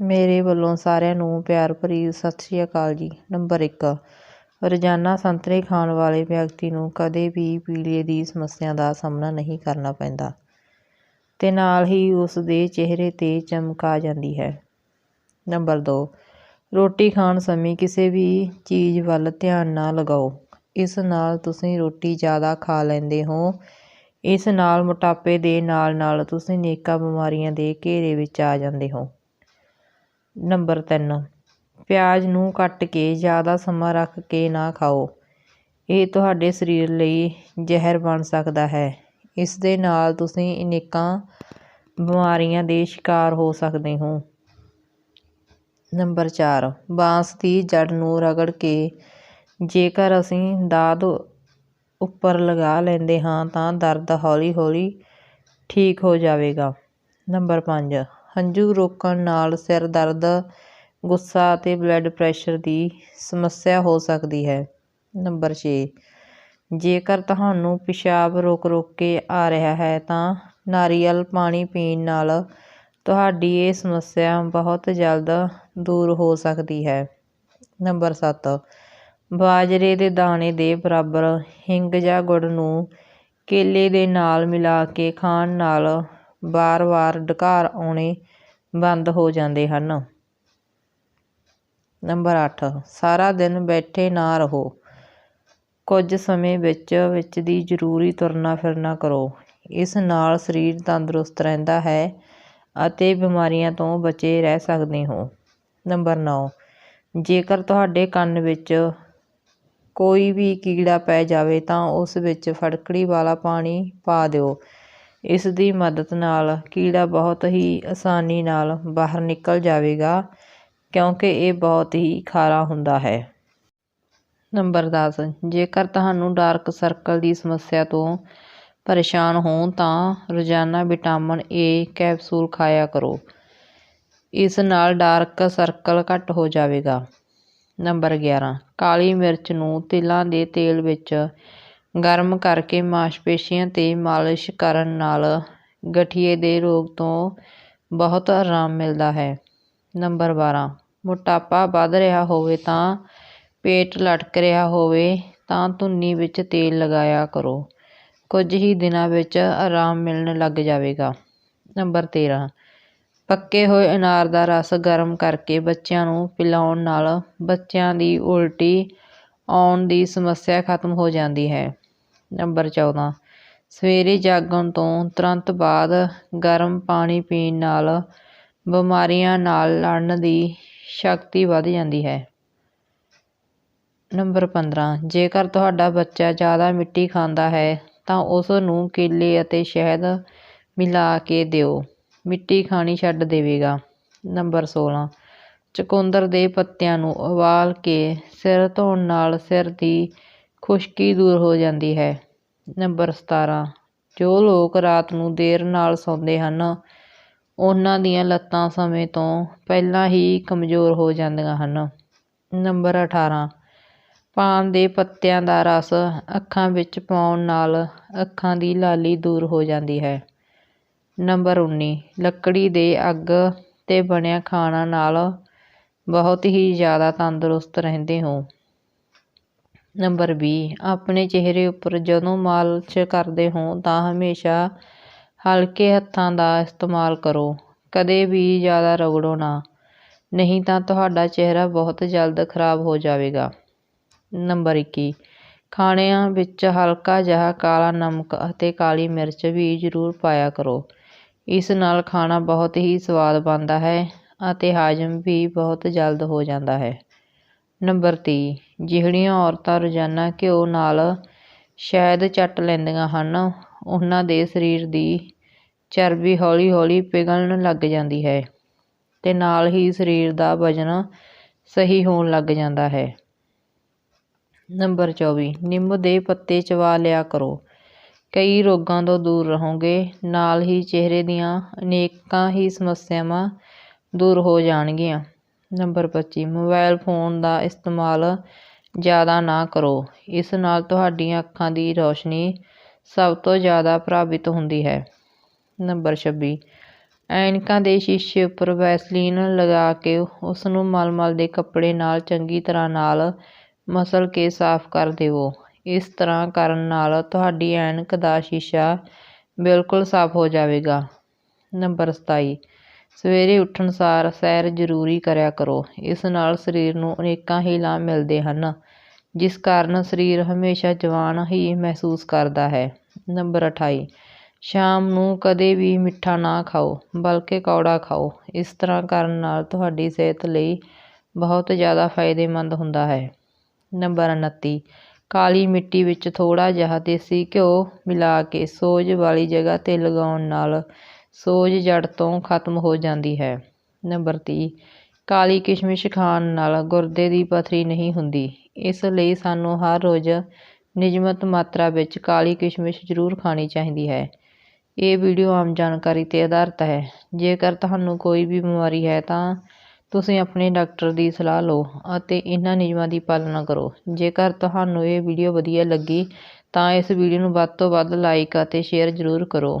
ਮੇਰੇ ਵੱਲੋਂ ਸਾਰਿਆਂ ਨੂੰ ਪਿਆਰ ਭਰੀ ਸਤਿ ਸ਼੍ਰੀ ਅਕਾਲ ਜੀ। ਨੰਬਰ ਇੱਕ, ਰੋਜ਼ਾਨਾ ਸੰਤਰੇ ਖਾਣ ਵਾਲੇ ਵਿਅਕਤੀ ਨੂੰ ਕਦੇ ਵੀ ਪੀਲੀਏ ਦੀ ਸਮੱਸਿਆ ਦਾ ਸਾਹਮਣਾ ਨਹੀਂ ਕਰਨਾ ਪੈਂਦਾ। ਤੇ ਨਾਲ ਹੀ ਉਸ ਦੇ ਚਿਹਰੇ 'ਤੇ ਚਮਕ ਆ ਜਾਂਦੀ ਹੈ। ਨੰਬਰ ਦੋ, ਰੋਟੀ ਖਾਣ ਸਮੇਂ ਕਿਸੇ ਵੀ ਚੀਜ਼ ਵੱਲ ਧਿਆਨ ਨਾ ਲਗਾਓ। ਇਸ ਨਾਲ ਤੁਸੀਂ ਰੋਟੀ ਜ਼ਿਆਦਾ ਖਾ ਲੈਂਦੇ ਹੋ। ਇਸ ਨਾਲ ਮੋਟਾਪੇ ਦੇ ਨਾਲ ਨਾਲ ਤੁਸੀਂ ਨੇਕਾਂ ਬਿਮਾਰੀਆਂ ਦੇ ਘੇਰੇ ਵਿੱਚ ਆ ਜਾਂਦੇ ਹੋ। ਨੰਬਰ ਤਿੰਨ। ਪਿਆਜ਼ ਨੂੰ ਕੱਟ ਕੇ ਜ਼ਿਆਦਾ ਸਮਾਂ ਰੱਖ ਕੇ ਨਾ ਖਾਓ। ਇਹ ਤੁਹਾਡੇ ਸਰੀਰ ਲਈ ਜ਼ਹਿਰ ਬਣ ਸਕਦਾ ਹੈ। ਇਸ ਦੇ ਨਾਲ ਤੁਸੀਂ ਅਨੇਕਾਂ ਬਿਮਾਰੀਆਂ ਦੇ ਸ਼ਿਕਾਰ ਹੋ ਸਕਦੇ ਹੋ। ਨੰਬਰ ਚਾਰ। ਬਾਂਸ ਦੀ ਜੜ ਨੂੰ ਰਗੜ ਕੇ ਜੇਕਰ ਅਸੀਂ ਦਾਦ ਉੱਪਰ ਲਗਾ ਲੈਂਦੇ ਹਾਂ ਤਾਂ ਦਰਦ ਹੌਲੀ ਹੌਲੀ ਠੀਕ ਹੋ ਜਾਵੇਗਾ। ਨੰਬਰ ਪੰਜ। ਹੰਝੂ ਰੋਕਣ ਨਾਲ ਸਿਰ ਦਰਦ, ਗੁੱਸਾ ਅਤੇ ਬਲੱਡ ਪ੍ਰੈਸ਼ਰ ਦੀ ਸਮੱਸਿਆ ਹੋ ਸਕਦੀ ਹੈ। ਨੰਬਰ ਛੇ, ਜੇਕਰ ਤੁਹਾਨੂੰ ਪਿਸ਼ਾਬ ਰੁਕ ਰੁਕ ਕੇ ਆ ਰਿਹਾ ਹੈ ਤਾਂ ਨਾਰੀਅਲ ਪਾਣੀ ਪੀਣ ਨਾਲ ਤੁਹਾਡੀ ਇਹ ਸਮੱਸਿਆ ਬਹੁਤ ਜਲਦ ਦੂਰ ਹੋ ਸਕਦੀ ਹੈ। ਨੰਬਰ ਸੱਤ, ਬਾਜਰੇ ਦੇ ਦਾਣੇ ਦੇ ਬਰਾਬਰ ਹਿੰਗ ਜਾਂ ਗੁੜ ਨੂੰ ਕੇਲੇ ਦੇ ਨਾਲ ਮਿਲਾ ਕੇ ਖਾਣ ਨਾਲ ਵਾਰ-ਵਾਰ ਡਕਾਰ ਆਉਣੇ ਬੰਦ ਹੋ ਜਾਂਦੇ ਹਨ। ਨੰਬਰ ਅੱਠ, ਸਾਰਾ ਦਿਨ ਬੈਠੇ ਨਾ ਰਹੋ। ਕੁਝ ਸਮੇਂ ਵਿੱਚ ਵਿੱਚ ਦੀ ਜ਼ਰੂਰੀ ਤੁਰਨਾ ਫਿਰਨਾ ਕਰੋ। ਇਸ ਨਾਲ ਸਰੀਰ ਤੰਦਰੁਸਤ ਰਹਿੰਦਾ ਹੈ ਅਤੇ ਬਿਮਾਰੀਆਂ ਤੋਂ ਬਚੇ ਰਹਿ ਸਕਦੇ ਹੋ। ਨੰਬਰ ਨੌ, ਜੇਕਰ ਤੁਹਾਡੇ ਕੰਨ ਵਿੱਚ ਕੋਈ ਵੀ ਕੀੜਾ ਪੈ ਜਾਵੇ ਤਾਂ ਉਸ ਵਿੱਚ ਫਟਕੜੀ ਵਾਲਾ ਪਾਣੀ ਪਾ ਦਿਓ। ਇਸ ਦੀ ਮਦਦ ਨਾਲ ਕੀੜਾ ਬਹੁਤ ਹੀ ਆਸਾਨੀ ਨਾਲ ਬਾਹਰ ਨਿਕਲ ਜਾਵੇਗਾ, ਕਿਉਂਕਿ ਇਹ ਬਹੁਤ ਹੀ ਖਾਰਾ ਹੁੰਦਾ ਹੈ। ਨੰਬਰ 10 ਜੇਕਰ ਤੁਹਾਨੂੰ ਡਾਰਕ ਸਰਕਲ ਦੀ ਸਮੱਸਿਆ ਤੋਂ ਪਰੇਸ਼ਾਨ ਹੋ ਤਾਂ ਰੋਜ਼ਾਨਾ ਵਿਟਾਮਿਨ ਏ ਕੈਪਸੂਲ ਖਾਇਆ ਕਰੋ। ਇਸ ਨਾਲ ਡਾਰਕ ਸਰਕਲ ਘੱਟ ਹੋ ਜਾਵੇਗਾ। ਨੰਬਰ 11 ਕਾਲੀ ਮਿਰਚ ਨੂੰ ਤਿਲਾਂ ਦੇ ਤੇਲ ਵਿੱਚ ਗਰਮ ਕਰਕੇ ਮਾਸਪੇਸ਼ੀਆਂ 'ਤੇ ਮਾਲਿਸ਼ ਕਰਨ ਨਾਲ ਗਠੀਏ ਦੇ ਰੋਗ ਤੋਂ ਬਹੁਤ ਆਰਾਮ ਮਿਲਦਾ ਹੈ। ਨੰਬਰ 12 ਮੋਟਾਪਾ ਵੱਧ ਰਿਹਾ ਹੋਵੇ ਤਾਂ ਪੇਟ ਲਟਕ ਰਿਹਾ ਹੋਵੇ ਤਾਂ ਧੁੰਨੀ ਵਿੱਚ ਤੇਲ ਲਗਾਇਆ ਕਰੋ। ਕੁਝ ਹੀ ਦਿਨਾਂ ਵਿੱਚ ਆਰਾਮ ਮਿਲਣ ਲੱਗ ਜਾਵੇਗਾ। ਨੰਬਰ 13 ਪੱਕੇ ਹੋਏ ਅਨਾਰ ਦਾ ਰਸ ਗਰਮ ਕਰਕੇ ਬੱਚਿਆਂ ਨੂੰ ਪਿਲਾਉਣ ਨਾਲ ਬੱਚਿਆਂ ਦੀ ਉਲਟੀ ਆਉਣ ਦੀ ਸਮੱਸਿਆ ਖਤਮ ਹੋ ਜਾਂਦੀ ਹੈ। ਨੰਬਰ 14 ਸਵੇਰੇ ਜਾਗਣ ਤੋਂ ਤੁਰੰਤ ਬਾਅਦ ਗਰਮ ਪਾਣੀ ਪੀਣ ਨਾਲ ਬਿਮਾਰੀਆਂ ਨਾਲ ਲੜਨ ਦੀ ਸ਼ਕਤੀ ਵਧ ਜਾਂਦੀ ਹੈ। ਨੰਬਰ 15 ਜੇਕਰ ਤੁਹਾਡਾ ਬੱਚਾ ਜ਼ਿਆਦਾ ਮਿੱਟੀ ਖਾਂਦਾ ਹੈ, ਤਾਂ ਉਸ ਨੂੰ ਕੇਲੇ ਅਤੇ ਸ਼ਹਿਦ ਮਿਲਾ ਕੇ ਦਿਓ। ਮਿੱਟੀ ਖਾਣੀ ਛੱਡ ਦੇਵੇਗਾ। ਨੰਬਰ 16 ਚਕੁੰਦਰ ਦੇ ਪੱਤਿਆਂ ਨੂੰ ਉਬਾਲ ਕੇ ਸਿਰ ਧੋਣ ਨਾਲ ਸਿਰ ਦੀ ਖੁਸ਼ਕੀ ਦੂਰ ਹੋ ਜਾਂਦੀ ਹੈ। ਨੰਬਰ 17 ਜੋ ਲੋਕ ਰਾਤ ਨੂੰ ਦੇਰ ਨਾਲ ਸੌਂਦੇ ਹਨ, ਉਹਨਾਂ ਦੀਆਂ ਲੱਤਾਂ ਸਮੇਂ ਤੋਂ ਪਹਿਲਾਂ ਹੀ ਕਮਜ਼ੋਰ ਹੋ ਜਾਂਦੀਆਂ ਹਨ। ਨੰਬਰ 18 ਪਾਨ ਦੇ ਪੱਤਿਆਂ ਦਾ ਰਸ ਅੱਖਾਂ ਵਿੱਚ ਪਾਉਣ ਨਾਲ ਅੱਖਾਂ ਦੀ ਲਾਲੀ ਦੂਰ ਹੋ ਜਾਂਦੀ ਹੈ। ਨੰਬਰ 19 ਲੱਕੜੀ ਦੇ ਅੱਗ 'ਤੇ ਬਣਿਆ ਖਾਣਾ ਨਾਲ ਬਹੁਤ ਹੀ ਜ਼ਿਆਦਾ ਤੰਦਰੁਸਤ ਰਹਿੰਦੇ ਹੋ। ਨੰਬਰ 20 ਆਪਣੇ ਚਿਹਰੇ ਉੱਪਰ ਜਦੋਂ ਮਾਲਸ਼ ਕਰਦੇ ਹੋ ਤਾਂ ਹਮੇਸ਼ਾ ਹਲਕੇ ਹੱਥਾਂ ਦਾ ਇਸਤੇਮਾਲ ਕਰੋ। ਕਦੇ ਵੀ ਜ਼ਿਆਦਾ ਰਗੜੋ ਨਾ। ਨਹੀਂ ਤਾਂ ਤੁਹਾਡਾ ਚਿਹਰਾ ਬਹੁਤ ਜਲਦ ਖਰਾਬ ਹੋ ਜਾਵੇਗਾ। ਨੰਬਰ 21 ਖਾਣਿਆਂ ਵਿੱਚ ਹਲਕਾ ਜਿਹਾ ਕਾਲਾ ਨਮਕ ਅਤੇ ਕਾਲੀ ਮਿਰਚ ਵੀ ਜ਼ਰੂਰ ਪਾਇਆ ਕਰੋ। ਇਸ ਨਾਲ ਖਾਣਾ ਬਹੁਤ ਹੀ ਸਵਾਦ ਬਣਦਾ ਹੈ ਅਤੇ ਹਾਜ਼ਮ ਵੀ ਬਹੁਤ ਜਲਦ ਹੋ ਜਾਂਦਾ ਹੈ। ਨੰਬਰ ਤੀਹ, ਜਿਹੜੀਆਂ ਔਰਤਾਂ ਰੋਜ਼ਾਨਾ ਘਿਓ ਨਾਲ ਸ਼ਹਿਦ ਚੱਟ ਲੈਂਦੀਆਂ ਹਨ, ਉਹਨਾਂ ਦੇ ਸਰੀਰ ਦੀ ਚਰਬੀ ਹੌਲੀ ਹੌਲੀ ਪਿਘਲਣ ਲੱਗ ਜਾਂਦੀ ਹੈ ਅਤੇ ਨਾਲ ਹੀ ਸਰੀਰ ਦਾ ਵਜ਼ਨ ਸਹੀ ਹੋਣ ਲੱਗ ਜਾਂਦਾ ਹੈ। ਨੰਬਰ 24 ਨਿੰਮ ਦੇ ਪੱਤੇ ਚਬਾ ਲਿਆ ਕਰੋ। ਕਈ ਰੋਗਾਂ ਤੋਂ ਦੂਰ ਰਹੋਗੇ, ਨਾਲ ਹੀ ਚਿਹਰੇ ਦੀਆਂ ਅਨੇਕਾਂ ਹੀ ਸਮੱਸਿਆਵਾਂ ਦੂਰ ਹੋ ਜਾਣਗੀਆਂ। ਨੰਬਰ 25 ਮੋਬਾਈਲ ਫੋਨ ਦਾ ਇਸਤੇਮਾਲ ਜ਼ਿਆਦਾ ਨਾ ਕਰੋ। ਇਸ ਨਾਲ ਤੁਹਾਡੀਆਂ ਅੱਖਾਂ ਦੀ ਰੌਸ਼ਨੀ ਸਭ ਤੋਂ ਜ਼ਿਆਦਾ ਪ੍ਰਭਾਵਿਤ ਹੁੰਦੀ ਹੈ। ਨੰਬਰ 26 ਐਨਕਾਂ ਦੇ ਸ਼ੀਸ਼ੇ ਉੱਪਰ ਵੈਸਲੀਨ ਲਗਾ ਕੇ ਉਸ ਨੂੰ ਮਲਮਲ ਦੇ ਕੱਪੜੇ ਨਾਲ ਚੰਗੀ ਤਰ੍ਹਾਂ ਨਾਲ ਮਸਲ ਕੇ ਸਾਫ਼ ਕਰ ਦੇਵੋ। ਇਸ ਤਰ੍ਹਾਂ ਕਰਨ ਨਾਲ ਤੁਹਾਡੀ ਐਨਕ ਦਾ ਸ਼ੀਸ਼ਾ ਬਿਲਕੁਲ ਸਾਫ਼ ਹੋ ਜਾਵੇਗਾ। ਨੰਬਰ 27 ਸਵੇਰੇ ਉੱਠਣ ਸਾਰ ਸੈਰ ਜ਼ਰੂਰੀ ਕਰਿਆ ਕਰੋ। ਇਸ ਨਾਲ ਸਰੀਰ ਨੂੰ ਅਨੇਕਾਂ ਹੀ ਲਾਭ ਮਿਲਦੇ ਹਨ, ਜਿਸ ਕਾਰਨ ਸਰੀਰ ਹਮੇਸ਼ਾ ਜਵਾਨ ਹੀ ਮਹਿਸੂਸ ਕਰਦਾ ਹੈ। ਨੰਬਰ 28 ਸ਼ਾਮ ਨੂੰ ਕਦੇ ਵੀ ਮਿੱਠਾ ਨਾ ਖਾਓ, ਬਲਕਿ ਕੌੜਾ ਖਾਓ। ਇਸ ਤਰ੍ਹਾਂ ਕਰਨ ਨਾਲ ਤੁਹਾਡੀ ਸਿਹਤ ਲਈ ਬਹੁਤ ਜ਼ਿਆਦਾ ਫਾਇਦੇਮੰਦ ਹੁੰਦਾ ਹੈ। ਨੰਬਰ 29 ਕਾਲੀ ਮਿੱਟੀ ਵਿੱਚ ਥੋੜ੍ਹਾ ਜਿਹਾ ਦੇਸੀ ਘਿਓ ਮਿਲਾ ਕੇ ਸੋਜ ਵਾਲੀ ਜਗ੍ਹਾ 'ਤੇ ਲਗਾਉਣ ਨਾਲ ਸੋਜ ਜੜ ਤੋਂ ਖਤਮ ਹੋ ਜਾਂਦੀ ਹੈ। ਨੰਬਰ 30 ਕਾਲੀ ਕਿਸ਼ਮਿਸ਼ ਖਾਣ ਨਾਲ ਗੁਰਦੇ ਦੀ ਪਥਰੀ ਨਹੀਂ ਹੁੰਦੀ। ਇਸ ਲਈ ਸਾਨੂੰ ਹਰ ਰੋਜ਼ ਨਿਯਮਤ ਮਾਤਰਾ ਵਿੱਚ ਕਾਲੀ ਕਿਸ਼ਮਿਸ਼ ਜ਼ਰੂਰ ਖਾਣੀ ਚਾਹੀਦੀ ਹੈ। ਇਹ ਵੀਡੀਓ ਆਮ ਜਾਣਕਾਰੀ 'ਤੇ ਆਧਾਰਿਤ ਹੈ। ਜੇਕਰ ਤੁਹਾਨੂੰ ਕੋਈ ਵੀ ਬਿਮਾਰੀ ਹੈ ਤਾਂ ਤੁਸੀਂ ਆਪਣੇ ਡਾਕਟਰ ਦੀ ਸਲਾਹ ਲਓ ਅਤੇ ਇਹਨਾਂ ਨਿਯਮਾਂ ਦੀ ਪਾਲਣਾ ਕਰੋ। ਜੇਕਰ ਤੁਹਾਨੂੰ ਇਹ ਵੀਡੀਓ ਵਧੀਆ ਲੱਗੀ ਤਾਂ ਇਸ ਵੀਡੀਓ ਨੂੰ ਵੱਧ ਤੋਂ ਵੱਧ ਲਾਈਕ ਅਤੇ ਸ਼ੇਅਰ ਜ਼ਰੂਰ ਕਰੋ।